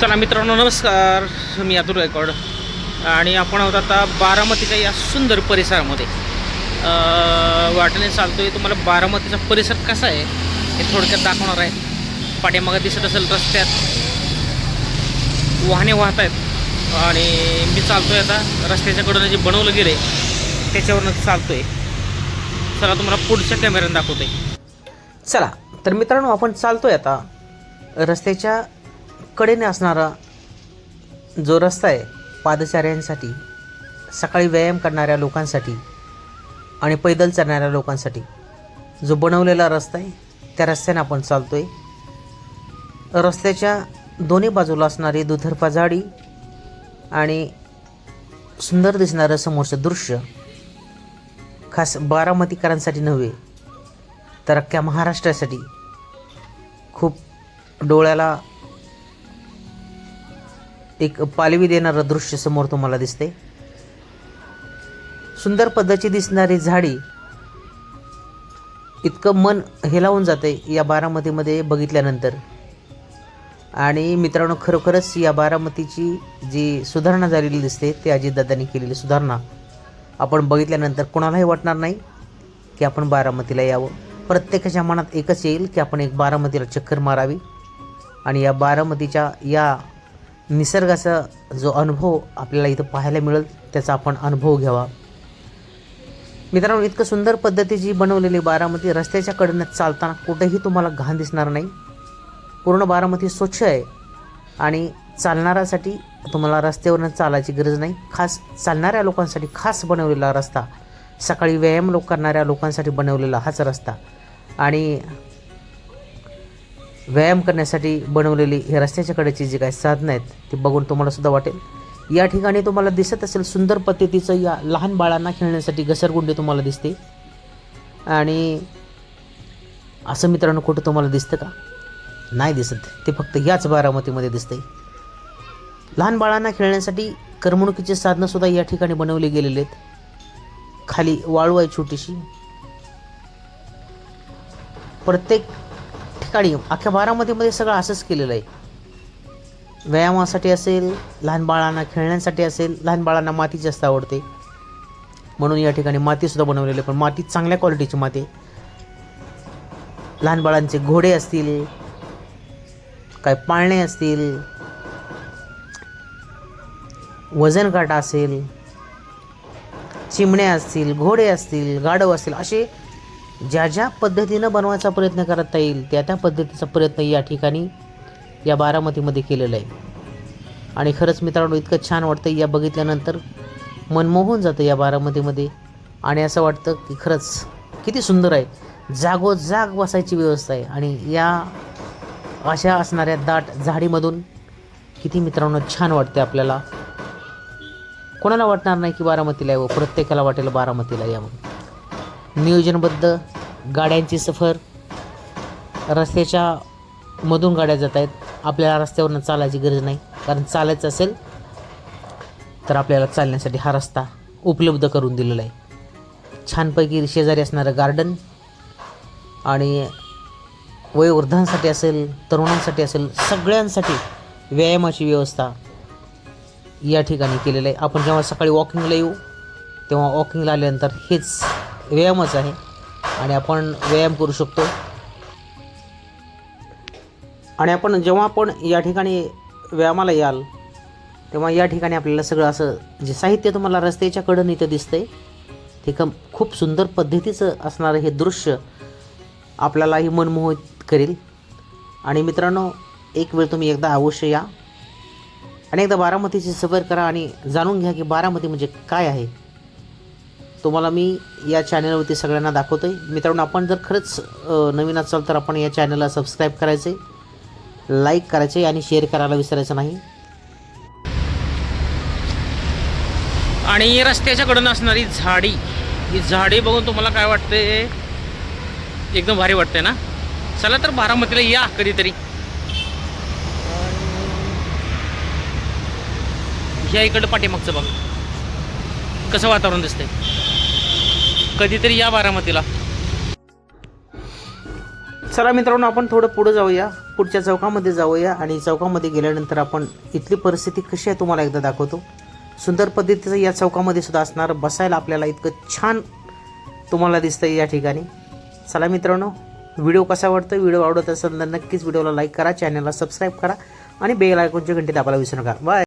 चला मित्रांनो नमस्कार. मी अतुल गायकवाड. आणि आपण आहोत आता बारामतीच्या या सुंदर परिसरामध्ये. वाटणे चालतो आहे तुम्हाला बारामतीचा परिसर कसा आहे हे थोडक्यात दाखवणार आहे. पाठीमागं दिसत असेल रस्त्यात. वाहने वाहत आहेत. आणि मी चालतो आहे आता रस्त्याच्याकडून जे बनवलं गेलं आहे त्याच्यावरनं आहे चला तुम्हाला पुढच्या कॅमेऱ्यानं दाखवतो आहे चला तर मित्रांनो आपण चालतो आहे आता रस्त्याच्या कडेने असणारा जो रस्ता आहे पादचाऱ्यांसाठी सकाळी व्यायाम करणाऱ्या लोकांसाठी आणि पैदल चालणाऱ्या लोकांसाठी जो बनवलेला रस्ता आहे त्या रस्त्याने आपण चालतो आहे रस्त्याच्या दोन्ही बाजूला असणारी दुधर्फा झाडी आणि सुंदर दिसणारं समोरचं दृश्य खास बारामतीकरांसाठी नव्हे तर अख्ख्या महाराष्ट्रासाठी खूप डोळ्याला एक पालवी देणारं दृश्य समोर तुम्हाला दिसते सुंदर पद्धतीची दिसणारी झाडी इतकं मन हेलावून जाते या बारामतीमध्ये बघितल्यानंतर. आणि मित्रांनो खरोखरच या बारामतीची जी सुधारणा झालेली दिसते ते अजितदादांनी केलेली सुधारणा आपण बघितल्यानंतर कोणालाही वाटणार नाही की आपण बारामतीला यावं. प्रत्येकाच्या मनात एकच येईल की आपण एक बारामतीला चक्कर मारावी. आणि या बारामतीच्या या निसर्गाचा जो अनुभव आपल्याला इथं पाहायला मिळेल त्याचा आपण अनुभव घ्यावा. मित्रांनो इतकं सुंदर पद्धतीची बनवलेली बारामती रस्त्याच्या कडनं चालताना कुठेही तुम्हाला घाण दिसणार नाही. पूर्ण बारामती स्वच्छ आहे आणि चालणाऱ्यासाठी तुम्हाला रस्त्यावरनं चालायची गरज नाही. खास चालणाऱ्या लोकांसाठी खास बनवलेला रस्ता सकाळी व्यायाम लोक करणाऱ्या लोकांसाठी बनवलेला हाच रस्ता. आणि व्यायाम करण्यासाठी बनवलेली हे रस्त्याच्या कडेची जी काही साधनं आहेत ती बघून तुम्हाला सुद्धा वाटेल. या ठिकाणी तुम्हाला दिसत असेल सुंदर पद्धतीचं या लहान बाळांना खेळण्यासाठी घसरगुंडी तुम्हाला दिसते. आणि असं मित्रांनो कुठं तुम्हाला दिसतं का? नाही दिसत. ते फक्त याच बारामतीमध्ये दिसते लहान बाळांना खेळण्यासाठी करमणुकीचे साधनंसुद्धा या ठिकाणी बनवले गेलेले आहेत. खाली वाळू आहे छोटीशी. प्रत्येक ठिकाणी अख्ख्या बारामतीमध्ये सगळं असंच केलेलं आहे. व्यायामासाठी असेल लहान बाळांना खेळण्यासाठी असेल लहान बाळांना माती जास्त आवडते. म्हणून या ठिकाणी मातीसुद्धा बनवलेली आहे पण माती चांगल्या क्वालिटीची माती लहान बाळांचे घोडे असतील काय पाळणे असतील वजन काटा असेल चिमण्या असतील घोडे असतील गाढव असतील असे ज्या ज्या पद्धतीनं बनवायचा प्रयत्न करता येईल त्या त्या पद्धतीचा प्रयत्न या ठिकाणी या बारामतीमध्ये केलेला आहे. आणि खरंच मित्रांनो इतकं छान वाटतं या बघितल्यानंतर मन मोहून जातं या बारामतीमध्ये. आणि असं वाटतं की खरंच किती सुंदर आहे. जागोजाग बसायची व्यवस्था आहे. आणि या अशा असणाऱ्या दाट झाडीमधून किती मित्रांनो छान वाटते आपल्याला. कोणाला वाटणार नाही की बारामतीला यावं? प्रत्येकाला वाटेल बारामतीला यावं. नियोजनबद्ध गाड्यांची सफर. रस्त्याच्या मधून गाड्या जात आहेत. आपल्याला रस्त्यावरनं चालायची गरज नाही. कारण चालायचं असेल तर आपल्याला चालण्यासाठी हा रस्ता उपलब्ध करून दिलेला आहे. छानपैकी शेजारी असणारं गार्डन आणि वयोवृद्धांसाठी असेल तरुणांसाठी असेल सगळ्यांसाठी व्यायामाची व्यवस्था या ठिकाणी केलेलं आहे. आपण जेव्हा सकाळी वॉकिंगला येऊ तेव्हा वॉकिंगला आल्यानंतर हेच व्यायामच आहे. आणि आपण व्यायाम करू शकतो. आणि आपण जेव्हा आपण या ठिकाणी व्यायामाला याल तेव्हा या ठिकाणी आपल्याला सगळं असं जे साहित्य तुम्हाला रस्त्याच्या कडं इथं दिसतंय ते कम खूप सुंदर पद्धतीचं असणारं हे दृश्य आपल्यालाही मनमोहित करेल. आणि मित्रांनो एक वेळ तुम्ही एकदा अवश्य या. आणि एकदा बारामतीची सफर करा आणि जाणून घ्या की बारामती म्हणजे काय आहे. तुम्हाला मी या चॅनलवरती सगळ्यांना दाखवतो आहे मित्रांनो आपण जर खरंच नवीन असाल तर आपण या चॅनलला सबस्क्राईब करायचे लाईक करायचे आणि शेअर करायला विसरायचं नाही. आणि रस्त्याच्याकडून असणारी झाडी ही झाडी बघून तुम्हाला काय वाटते एकदम भारी वाटते ना? चला तर बारामतीला या कधीतरी. ह्या इकडं पाठीमागचं बघ. कसं वातावरण दिसतंय? कधीतरी या बारामतीला. चला मित्रांनो आपण थोडं पुढं जाऊया. पुढच्या चौकामध्ये जाऊया आणि चौकामध्ये गेल्यानंतर आपण इथली परिस्थिती कशी आहे तुम्हाला एकदा दाखवतो. सुंदर पद्धतीचं या चौकामध्ये सुद्धा असणार बसायला आपल्याला इतकं छान तुम्हाला दिसतं या ठिकाणी. चला मित्रांनो व्हिडिओ कसा वाटतो व्हिडिओ आवडत असेल तर नक्कीच व्हिडिओला लाईक करा चॅनलला सबस्क्राईब करा आणि बेल आयकॉनची घंटी दाबायला विसरू नका. बाय